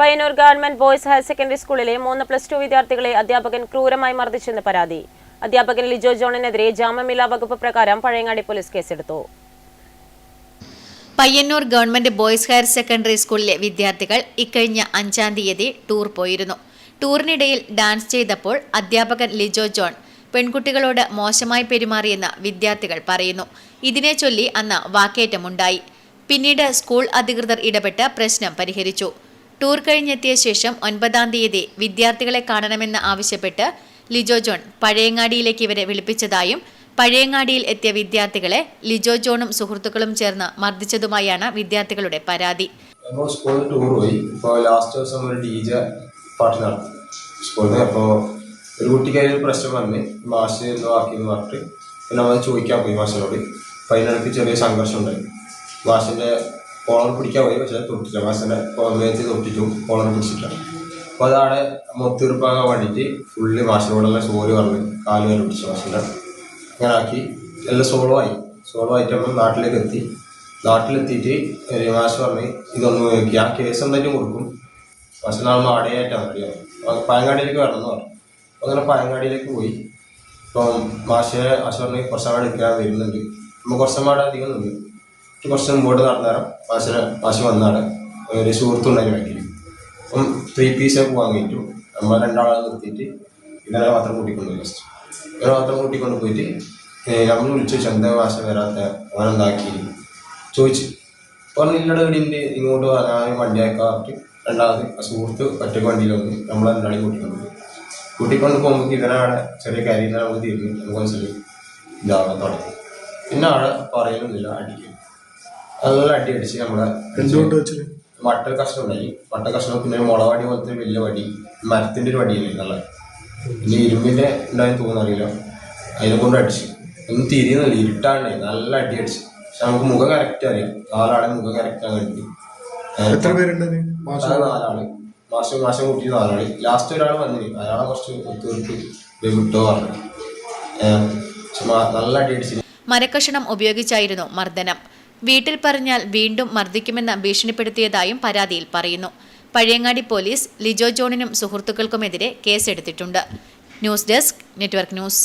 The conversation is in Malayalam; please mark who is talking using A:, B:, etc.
A: Payyanur government boys higher secondary സ്കൂളിലെ മൂന്ന് പ്ലസ് ടു വിദ്യാർത്ഥികളെ അധ്യാപകൻ ക്രൂരമായി മർദ്ദിച്ചെന്ന് പരാതി. അധ്യാപകൻ ലിജോ ജോണിനെതിരെ ജാമ്യമില്ലാ വകുപ്പ് പ്രകാരം പഴയങ്ങാടി പോലീസ് കേസെടുത്തു.
B: Payyanur government boys higher secondary സ്കൂളിലെ വിദ്യാർത്ഥികൾ ഇക്കഴിഞ്ഞ അഞ്ചാം തീയതി ടൂർ പോയിരുന്നു. ടൂറിനിടയിൽ ഡാൻസ് ചെയ്തപ്പോൾ അധ്യാപകൻ ലിജോ ജോൺ പെൺകുട്ടികളോട് മോശമായി പെരുമാറിയെന്ന് വിദ്യാർത്ഥികൾ പറയുന്നു. ഇതിനെ ചൊല്ലി അന്ന് വാക്കേറ്റമുണ്ടായി. പിന്നീട് സ്കൂൾ അധികൃതർ ഇടപെട്ട് പ്രശ്നം പരിഹരിച്ചു. ടൂർ കഴിഞ്ഞെത്തിയ ശേഷം ഒൻപതാം തീയതി വിദ്യാർത്ഥികളെ കാണണമെന്ന് ആവശ്യപ്പെട്ട് ലിജോ ജോൺ പഴയങ്ങാടിയിലേക്ക് ഇവരെ വിളിപ്പിച്ചതായും പഴയങ്ങാടിയിൽ എത്തിയ വിദ്യാർത്ഥികളെ ലിജോ ജോണും സുഹൃത്തുക്കളും ചേർന്ന് മർദ്ദിച്ചതുമായാണ് വിദ്യാർത്ഥികളുടെ പരാതി.
C: ടൂർ ലാസ്റ്റ് ഒരു ഡി അപ്പോൾ ഒരു പ്രശ്നം വന്ന് മാഷ് എന്തോ പറഞ്ഞിട്ട് പിന്നെ നമ്മൾ ചോദിക്കാൻ പോയി മാഷിനോട്. അപ്പോൾ അതിനിടയ്ക്ക് ചെറിയ സംഘർഷം ഉണ്ടായി. മാഷിന്റെ കോളർ പിടിക്കാൻ പോയി പക്ഷേ തൊട്ടില്ല മാഷിന്റെ മേത്ത് തൊട്ടിട്ടു കോളർ പിടിച്ചിട്ടില്ല. അപ്പോൾ അതാണ് മൊത്തീർപ്പാകാൻ വേണ്ടിയിട്ട് ഫുള്ള് മാഷിനോടെല്ലാം സോറി പറഞ്ഞ് കാൽ വരെ പിടിച്ച മാഷിന്റെ. അങ്ങനെ ആക്കി എല്ലാം സോൾവ് ആയി. സോൾവ് ആയിട്ട് നമ്മൾ നാട്ടിലേക്ക് എത്തി. നാട്ടിലെത്തിയിട്ട് മാഷ് പറഞ്ഞ് ഇതൊന്ന് നോക്കി. ആ കേസ് എന്തായാലും കൊടുക്കും. പക്ഷെ നാളെ മാടയായിട്ടാണ് അറിയാം അപ്പൊ പയങ്ങാടിയിലേക്ക് വരണം എന്ന് പറഞ്ഞു. അപ്പൊ അങ്ങനെ പയങ്ങാടിയിലേക്ക് പോയി. ഇപ്പം മാഷെ മാഷ് പറഞ്ഞ് കുറച്ചങ്ങാട് എടുക്കാൻ വരുന്നുണ്ട്. നമ്മൾ കുറച്ചങ്ങാട് അധികം നിന്ന്. കുറച്ച് മുമ്പോട്ട് നടന്നേരം പാശ പാശ വന്നാണ് ഒരു സുഹൃത്തുണ്ടായി ബാക്കിൽ അപ്പം ത്രീ പീസ് പോകാൻ കഴിഞ്ഞു നമ്മൾ രണ്ടാളെ നിർത്തിയിട്ട് ഇന്നലെ മാത്രം കൂട്ടിക്കൊണ്ടുപോയി ഫസ്റ്റ് ഇന്നലെ മാത്രം കൂട്ടിക്കൊണ്ട് പോയിട്ട് നമ്മൾ വിളിച്ചു ചന്ത പാശ വരാത്ത? അവനെന്താക്കി ചോദിച്ചു. ചോദിച്ചു പറഞ്ഞില്ലട വീടിന്റെ ഇങ്ങോട്ട് ഞാൻ വണ്ടി അയക്കാറ് രണ്ടാമത് സുഹൃത്ത് ഒറ്റ വണ്ടിയിൽ വന്ന് നമ്മൾ രണ്ടാളെയും കൂട്ടിക്കൊണ്ട് പോയി. കൂട്ടിക്കൊണ്ട് പോകുമ്പോൾ ഇവനാടെ ചെറിയ കാര്യങ്ങൾ നമുക്ക് തീർന്നു നമുക്ക് മനസ്സിലായി. ഇതാകാൻ തുടങ്ങി പിന്നെ ആടെ പറയുന്നില്ല അടിക്കും. നല്ല അടി അടിച്ച് നമ്മളെ
D: എന്തുകൊണ്ട്
C: മട്ട കഷ്ണം ഉണ്ടായി. മട്ട കഷ്ണം പിന്നെ മുളവടി പോലത്തെ വലിയ വടി മരത്തിന്റെ ഒരു വടിയില്ലേ നല്ല പിന്നെ ഇരുമ്പിന്റെ ഉണ്ടായി തോന്നറിയില്ല അതിനെ കൊണ്ട് അടിച്ച്. ഒന്നും തിരിയുന്നില്ല ഇരുട്ടാണ്ടേ നല്ല അടി അടിച്ച്. പക്ഷെ നമുക്ക് മുഖം കറക്റ്റ് അറിയാം. നാലാളെ മുഖം കറക്റ്റ് ആകാൻ വേണ്ടി.
D: എത്ര
C: അത് നാലാൾ മാസം മാസം കൂട്ടി നാലാൾ. ലാസ്റ്റ് ഒരാൾ വന്നിന്. അയാളെ കുറച്ച് തീർത്ത് വിട്ടോ പറഞ്ഞു. നല്ല അടി അടിച്ച്
B: മരക്കഷണം ഉപയോഗിച്ചായിരുന്നു മർദ്ദനം. വീട്ടിൽ പറഞ്ഞാൽ വീണ്ടും മർദ്ദിക്കുമെന്ന് ഭീഷണിപ്പെടുത്തിയതായും പരാതിയിൽ പറയുന്നു. പഴയങ്ങാടി പോലീസ് ലിജോ ജോണിനും സുഹൃത്തുക്കൾക്കുമെതിരെ കേസെടുത്തിട്ടുണ്ട്. News desk network news.